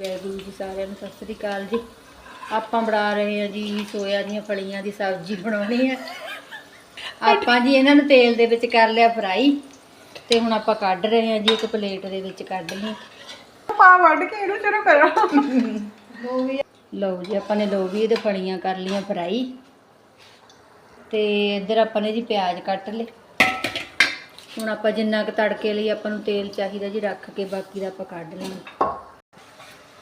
ਵੈਗੁਰੂ ਜੀ ਸਾਰਿਆਂ ਨੂੰ ਸਤਿ ਸ੍ਰੀ ਅਕਾਲ ਜੀ। ਆਪਾਂ ਬਣਾ ਰਹੇ ਹਾਂ ਜੀ ਸੋਇਆ ਦੀਆਂ ਫਲੀਆਂ ਦੀ ਸਬਜ਼ੀ ਬਣਾਉਣੀ ਹੈ। ਆਪਾਂ ਜੀ ਇਹਨਾਂ ਨੂੰ ਤੇਲ ਦੇ ਵਿੱਚ ਕਰ ਲਿਆ ਫਰਾਈ ਤੇ ਹੁਣ ਆਪਾਂ ਕੱਢ ਰਹੇ ਹਾਂ ਜੀ ਇੱਕ ਪਲੇਟ ਦੇ ਵਿੱਚ ਕੱਢ ਲਈ। ਪਾ ਵੱਢ ਕੇ ਇਹਨੂੰ ਸ਼ੁਰੂ ਕਰੋ। ਲਓ ਜੀ ਆਪਾਂ ਨੇ ਲੋਬੀ ਦੇ ਫਲੀਆਂ ਕਰ ਲੀਆਂ ਫਰਾਈ। ਤੇ ਇੱਧਰ ਆਪਾਂ ਨੇ ਜੀ ਪਿਆਜ਼ ਕੱਟ ਲਏ। ਹੁਣ ਆਪਾਂ ਜਿੰਨਾ ਕੁ ਤੜਕੇ ਲਈ ਆਪਾਂ ਨੂੰ ਤੇਲ ਚਾਹੀਦਾ ਜੀ ਰੱਖ ਕੇ ਬਾਕੀ ਦਾ ਆਪਾਂ ਕੱਢ ਲੈਣਾ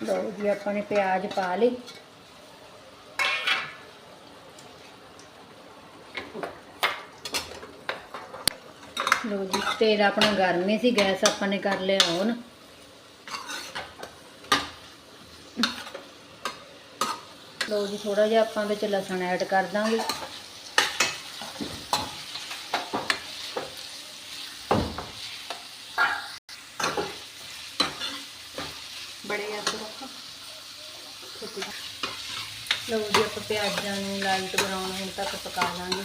ਲਓ ਜੀ, ਆਪਾਂ ਨੇ ਪਿਆਜ਼ ਪਾ ਲਈ ਲਓ ਜੀ, ਤੇਲ ਆਪਣਾ ਗਰਮ ਹੀ ਸੀ, ਗੈਸ ਆਪਾਂ ਨੇ ਕਰ ਲਿਆ ਔਨ ਲਓ ਜੀ ਥੋੜਾ ਜਿਹਾ ਆਪਾਂ ਵਿੱਚ ਲਸਣ ਐਡ ਕਰ ਦਾਂਗੇ। ਬੜੇ ਅਦਰਕ ਲਓ ਜੀ, ਆਪਾਂ ਪਿਆਜ਼ਾਂ ਨੂੰ ਲਾਈਟ ਬਰਾਊਨ ਹੋਣ ਤੱਕ ਪਕਾ ਲਾਂਗੇ।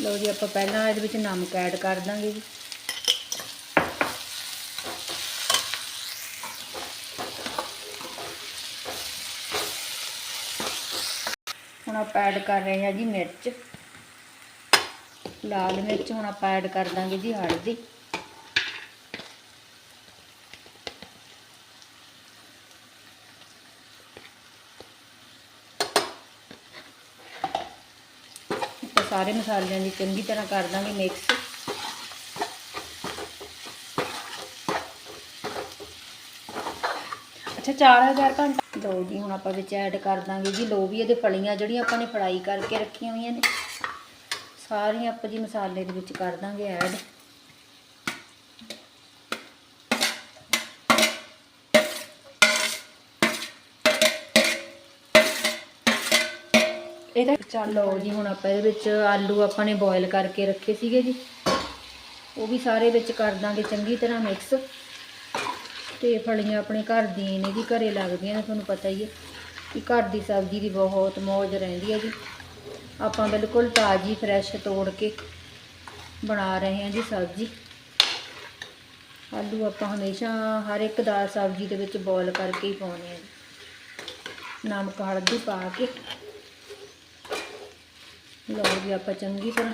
ਲਓ ਜੀ, ਆਪਾਂ ਪਹਿਲਾਂ ਇਹਦੇ ਵਿੱਚ ਨਮਕ ਐਡ ਕਰ ਦਾਂਗੇ ਜੀ। ਹੁਣ ਆਪਾਂ ਐਡ ਕਰ ਰਹੇ ਹਾਂ ਜੀ ਮਿਰਚ। ਲਾਲ ਮਿਰਚ ਹੁਣ ਆਪਾਂ ਐਡ ਕਰ ਦਾਂਗੇ ਜੀ ਹਲਦੀ। ਸਾਰੇ ਮਸਾਲਿਆਂ ਦੀ ਚੰਗੀ ਤਰ੍ਹਾਂ ਕਰ ਦਾਂਗੇ ਮਿਕਸ ਅੱਛਾ 4000 ਘੰਟਾ ਲਓ ਜੀ, ਹੁਣ ਆਪਾਂ ਵਿੱਚ ਐਡ ਕਰ ਦਾਂਗੇ ਜੀ ਲੋਬੀਆ ਦੇ ਫਲੀਆਂ ਜਿਹੜੀਆਂ ਆਪਾਂ ਨੇ ਫਰਾਈ ਕਰਕੇ ਰੱਖੀਆਂ ਹੋਈਆਂ ਨੇ। ਸਾਰੀਆਂ ਆਪਾਂ ਜੀ ਮਸਾਲੇ ਦੇ ਵਿੱਚ ਕਰ ਦਾਂਗੇ ਐਡ ਇਹਦਾ ਚੱਲ ਜੀ, ਹੁਣ ਆਪਾਂ ਇਹਦੇ ਵਿੱਚ ਆਲੂ ਆਪਾਂ ਨੇ ਬੋਇਲ ਕਰਕੇ ਰੱਖੇ ਸੀਗੇ ਜੀ। ਉਹ ਵੀ ਸਾਰੇ ਵਿੱਚ ਕਰ ਦਾਂਗੇ ਚੰਗੀ ਤਰ੍ਹਾਂ ਮਿਕਸ ਤੇ ਫਲੀਆਂ ਆਪਣੇ ਘਰ ਦੀਆਂ ਨੇ ਜੀ, ਘਰੇ ਲੱਗਦੀਆਂ ਨੇ, ਤੁਹਾਨੂੰ ਪਤਾ ਹੀ ਹੈ ਕਿ ਘਰ ਦੀ ਸਬਜ਼ੀ ਦੀ ਬਹੁਤ ਮੌਜ ਰਹਿੰਦੀ ਹੈ ਜੀ। ਆਪਾਂ ਬਿਲਕੁਲ ਤਾਜ਼ੀ ਫਰੈਸ਼ ਤੋੜ ਕੇ ਬਣਾ ਰਹੇ ਹਾਂ ਜੀ ਸਬਜ਼ੀ। ਆਲੂ ਆਪਾਂ ਹਮੇਸ਼ਾ ਹਰ ਇੱਕ ਦਾਲ ਸਬਜ਼ੀ ਦੇ ਵਿੱਚ ਬੋਇਲ ਕਰਕੇ ਹੀ ਪਾਉਂਦੇ ਹਾਂ ਜੀ। ਨਮਕ, ਹਲਦੀ ਪਾ ਕੇ। ਲਓ ਜੀ ਆਪਾਂ ਚੰਗੀ ਤਰ੍ਹਾਂ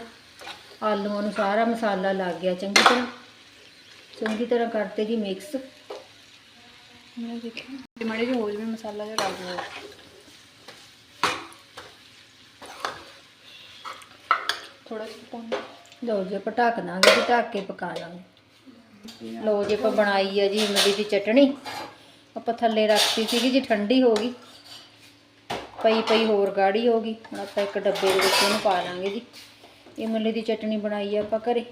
ਆਲੂਆਂ ਨੂੰ ਸਾਰਾ ਮਸਾਲਾ ਲੱਗ ਗਿਆ ਚੰਗੀ ਤਰ੍ਹਾਂ। ਚੰਗੀ ਤਰ੍ਹਾਂ ਕਰਤੇ ਜੀ ਮਿਕਸ ਮੈਂ ਦੇਖਿਆ ਮਾੜੇ ਜਿਹੇ ਹੋਰ ਵੀ ਮਸਾਲਾ ਜਿਹਾ ਲੱਗ ਗਿਆ ਥੋੜਾ ਜਿਹਾ ਪਾਉਣਾ ਲਓ ਜੀ, ਆਪਾਂ ਢੱਕ ਦਾਂਗੇ ਜੀ, ਢੱਕ ਕੇ ਪਕਾ ਲਾਂਗੇ ਲਓ ਜੀ, ਆਪਾਂ ਬਣਾਈ ਆ ਜੀ ਇਮਲੀ ਦੀ ਚਟਣੀ। ਆਪਾਂ ਥੱਲੇ ਰੱਖਤੀ ਸੀਗੀ ਜੀ, ਠੰਡੀ ਹੋ ਗਈ। ਪਈ ਪਈ ਹੋਰ ਗਾੜੀ ਹੋ ਗਈ। ਹੁਣ ਆਪਾਂ ਇੱਕ ਡੱਬੇ ਦੇ ਵਿੱਚ ਇਹਨੂੰ ਪਾ ਲਾਂਗੇ ਜੀ। ਇਮਲੀ ਦੀ ਚਟਣੀ ਬਣਾਈ ਹੈ ਆਪਾਂ ਘਰੇ।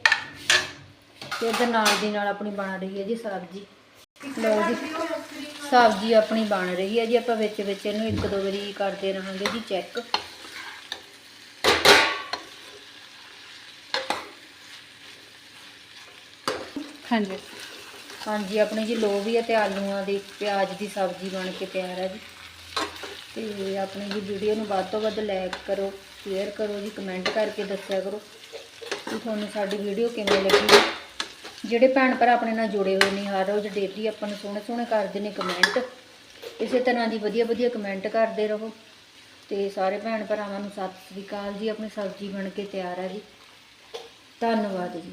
ਤੇ ਉਹਦੇ ਨਾਲ ਦੀ ਨਾਲ ਆਪਣੀ ਬਣ ਰਹੀ ਹੈ ਜੀ ਸਬਜ਼ੀ। ਲਓ ਜੀ। ਸਬਜ਼ੀ ਆਪਣੀ ਬਣ ਰਹੀ ਹੈ ਜੀ ਆਪਾਂ ਵਿੱਚ ਵਿੱਚ ਇਹਨੂੰ ਇੱਕ ਦੋ ਵਾਰੀ ਕਰਦੇ ਰਹਾਂਗੇ ਜੀ ਚੈੱਕ ਹਾਂਜੀ। ਹਾਂਜੀ ਆਪਣੀ ਜੀ ਲੋਬੀਆ ਤੇ ਆਲੂਆਂ ਦੀ ਪਿਆਜ਼ ਦੀ ਸਬਜ਼ੀ ਬਣ ਕੇ ਤਿਆਰ ਹੈ ਜੀ। ਤੇ ਆਪਣੀ ਜੀ ਵੀਡੀਓ ਨੂੰ ਵੱਧ ਤੋਂ ਵੱਧ ਲਾਈਕ ਕਰੋ ਸ਼ੇਅਰ ਕਰੋ ਜੀ ਕਮੈਂਟ ਕਰਕੇ ਦੱਸਿਆ ਕਰੋ ਕਿ ਤੁਹਾਨੂੰ ਸਾਡੀ ਵੀਡੀਓ ਕਿਵੇਂ ਲੱਗੀ। ਜਿਹੜੇ ਭੈਣ ਭਰਾ ਆਪਣੇ ਨਾਲ ਜੁੜੇ ਹੋਏ ਨੇ, ਹਰ ਰੋਜ਼ ਡੇਲੀ ਆਪਾਂ ਨੂੰ ਸੋਹਣੇ ਸੋਹਣੇ ਕਰਦੇ ਨੇ ਕਮੈਂਟ ਇਸੇ ਤਰ੍ਹਾਂ ਦੀ ਵਧੀਆ ਵਧੀਆ ਕਮੈਂਟ ਕਰਦੇ ਰਹੋ। ਤੇ ਸਾਰੇ ਭੈਣ ਭਰਾਵਾਂ ਨੂੰ ਸਤਿ ਸ੍ਰੀ ਅਕਾਲ ਜੀ, ਆਪਣੀ ਸਬਜ਼ੀ ਬਣ ਕੇ ਤਿਆਰ ਹੈ ਜੀ। ਧੰਨਵਾਦ ਜੀ।